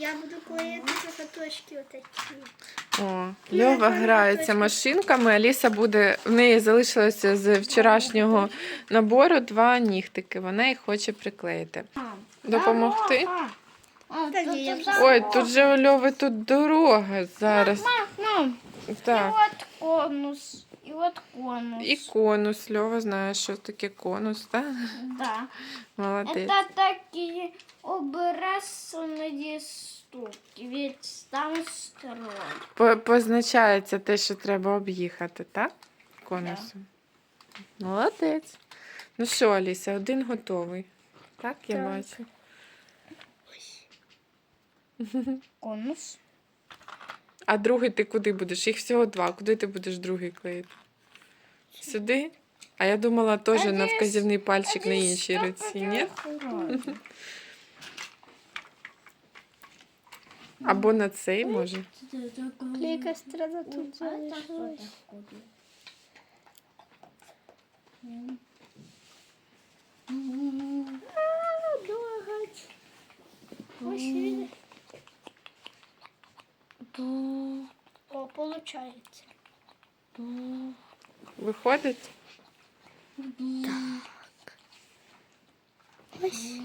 Я буду клеїти заготочки отакі. О, Льова грається машинками. Аліса буде. В неї залишилося з вчорашнього набору два нігтики. Вона їх хоче приклеїти. Допомогти? Ой, тут же у Льови тут дорога зараз. Так. і от конус, і от конус. І конус. Льова знає, що таке конус, так? Да. Молодець. Это такие обрезані штуки, ведь там. По- Позначається те, що треба об'їхати, так? Конусом. Молодець. Ну що, Аліся, один готовий. Так, я Так. бачу. Конус. А другий ти куди будеш? Їх всього два. Куди ти будеш другий клеїти? Сюди? А я думала теж на вказівний пальчик на іншій руці, ні? Або на цей може. клейка страна тут залишилась. Ось він. О, получається. Виходить? Ось.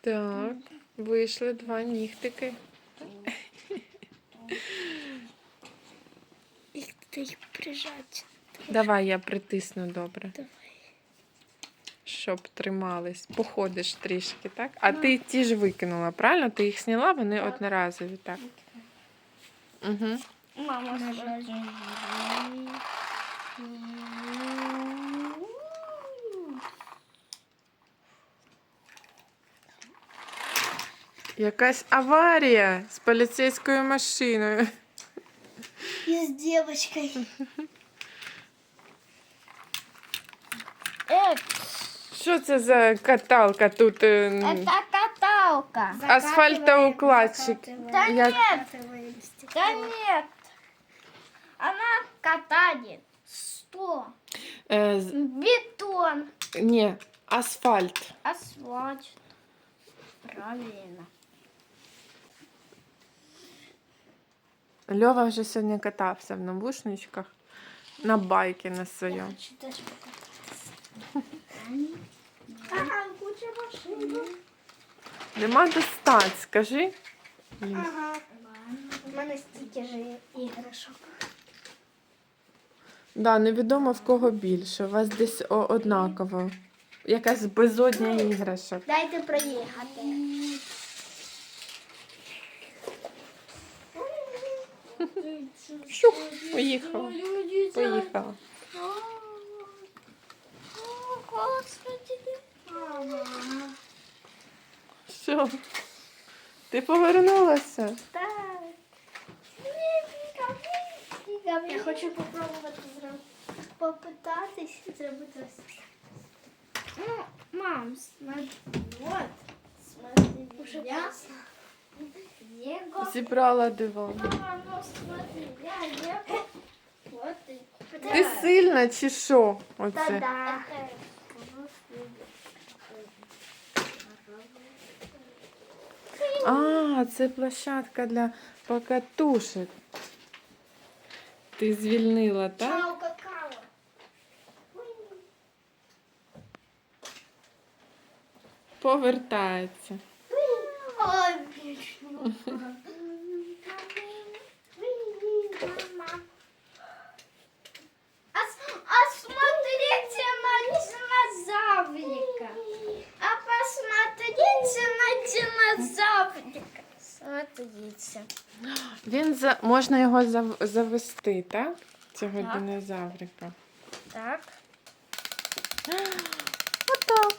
Так, вийшли два нігтики. Їх прижати. Давай я притисну добре. Давай. Щоб тримались. Походиш трішки, так? А ти ті ж викинула, правильно? Ти їх зняла, вони Так. одноразові, так? Угу. Мама Нажать. Якась аварія з поліцейською машиною. І з дівчинкою. Що це за каталка тут? е, м, это каталка. Асфальтоукладчик. Да Як- Закатываем Да нет. Она катает. Что? е, з- Бетон. ні, асфальт. Асфальт. Правильно. Льова вже сьогодні катався в навушничках на байки на своєму. Хочу теж покататися. Ага, куча. Нема достать, скажи. Ага. У мене стільки ж іграшок. Да, невідомо в кого більше. У вас десь о- однаково. Якась безодня іграшок. Дайте проїхати. Шух, поїхала. Поїхала. Що? Ти повернулася? Так. Я хочу попробувати зробити. Попитатись зробити ось. Ну, мам, смотри, вот. Уже Смотри, я класно. Его. Зібрала диван. Мама, ну смотри, я его. Вот и. Ти сильна чи що? Оце. Та-да. А, це площадка для покатушек. Ти звільнила, так? Повертається. Ой, за... можна його зав- завести, так? Цього Так. динозаврика. Так. Отак.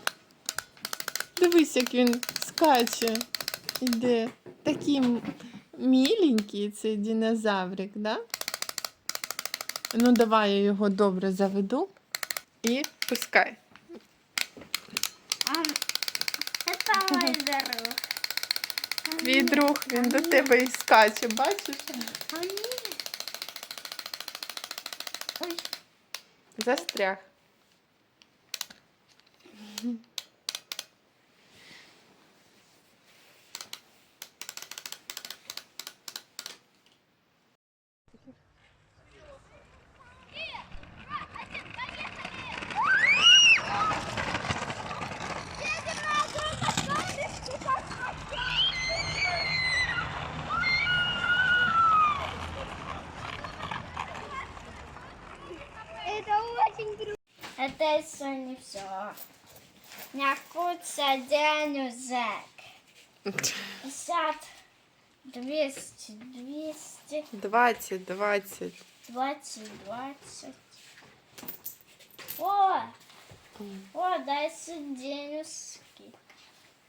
Дивись, як він скаче. Іде. Такий м- міленький цей динозаврик, да? Ну, давай я його добре заведу і пускай. А, это мой твій друг, він до тебе і скаче, бачиш? А ні. Ой. Застряг. Это еще не все. Някуца день зэк. 50, 200, 200, 20, 20. 20, 20. О! О, дай денежки.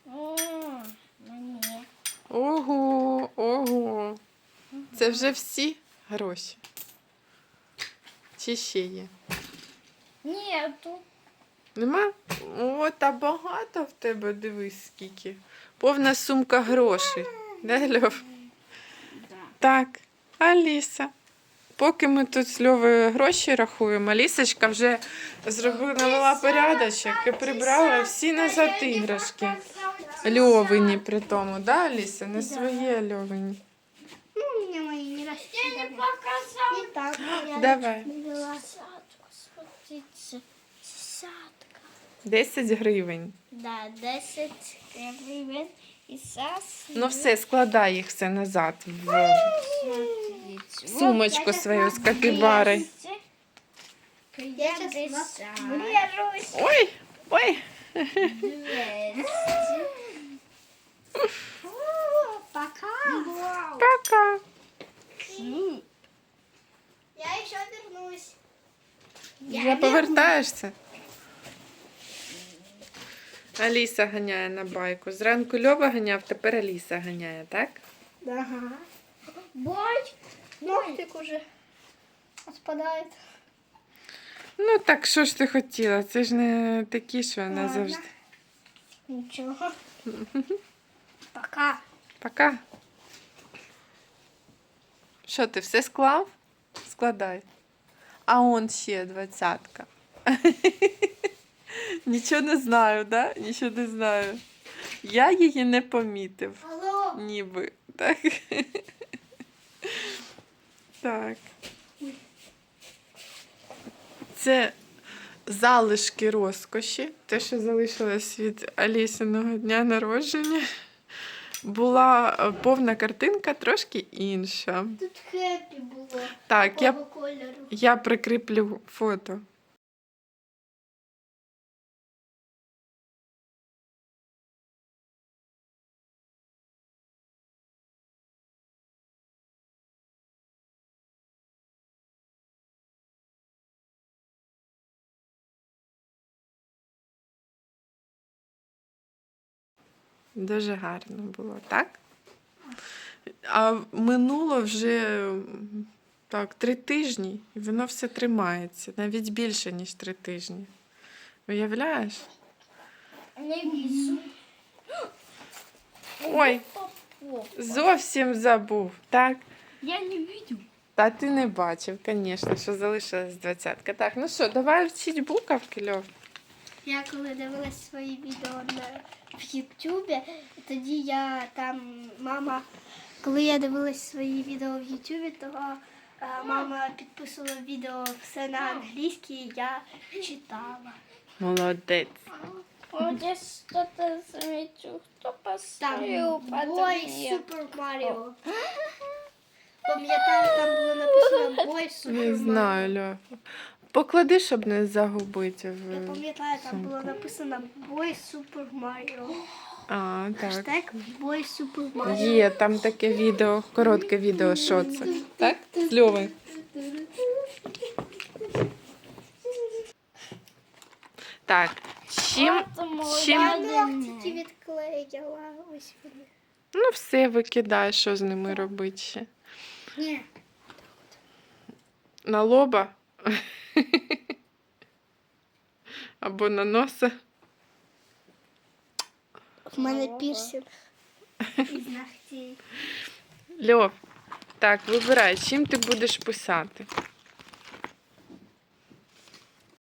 М, Мені. Ого, ого. Це вже всі гроші. Чи ще є? Нету. Нема? О, та багато в тебе, дивись скільки. Повна сумка грошей. Да, Льов? Да. Так, Аліса. Поки ми тут з Льовою гроші рахуємо, Алісочка вже зробила навела порядочок і прибрала всі назад іграшки. Льовині при тому, да, Аліса? Не своє Льовині. Ну, у меня мои не растут. Я не показала. Не так. Я Давай. 10 гривень. Да, 10 гривен. И сейчас... Ну все, складай їх все назад в сумочку свою з. Я врежусь. Ой, ой. Пока. Пока. Я еще вернусь. Вже повертаєшся? Аліса ганяє на байку. Зранку Льова ганяв, тепер Аліса ганяє, так? Ага. Бой. Ногтик уже отпадает. Ну так що ж ти хотіла? Це ж не такі, що вона Ладно. завжди. Ничего. Пока. Пока. Що ти все склав? Складай. А он ще двадцятка. Нічого не знаю, да? Нічого не знаю. Я її не помітив. Алло. Ніби. Так. Так. Це залишки розкоші. Те, що залишилось від Алісиного дня народження. Була е, повна картинка, трошки інша. Тут хеппі було. Так, я, Такого кольору. я прикріплю фото. Дуже гарно було, так? А минуло вже так, три тижні, і воно все тримається, навіть більше, ніж три тижні. Уявляєш? Ой, зовсім забув, так? Я не видел. Та ти не бачив, звісно, що залишилась двадцятка. Так, ну що, давай вчить буковки, Льов. Я коли дивилась свої відео на в Ютубі, тоді я там мама, коли я дивилась свої відео в Ютубі, то е, мама підписувала відео все на англійській, і я читала. Молодець. Вот здесь что-то заметил. Кто Там Бой Супер Маріо. Пам'ятаю, там було написано Бой Супер Не Маріо. знаю, Льов. Поклади, щоб не загубити. В... Я пам'ятаю, там було написано Бой Супер Маріо. А, так. Хештег Бой Супер Маріо. Є там таке відео, коротке відео, що це. Так? З Льовою. Так, чим. Чим- Я відклеїла. Ось вони. Ну, все викидай, що з ними робити ще. Ні. На лоба. Або на носа. В мене пірсінг. Із ногтей. Льов. Так, вибирай, чим ти будеш писати.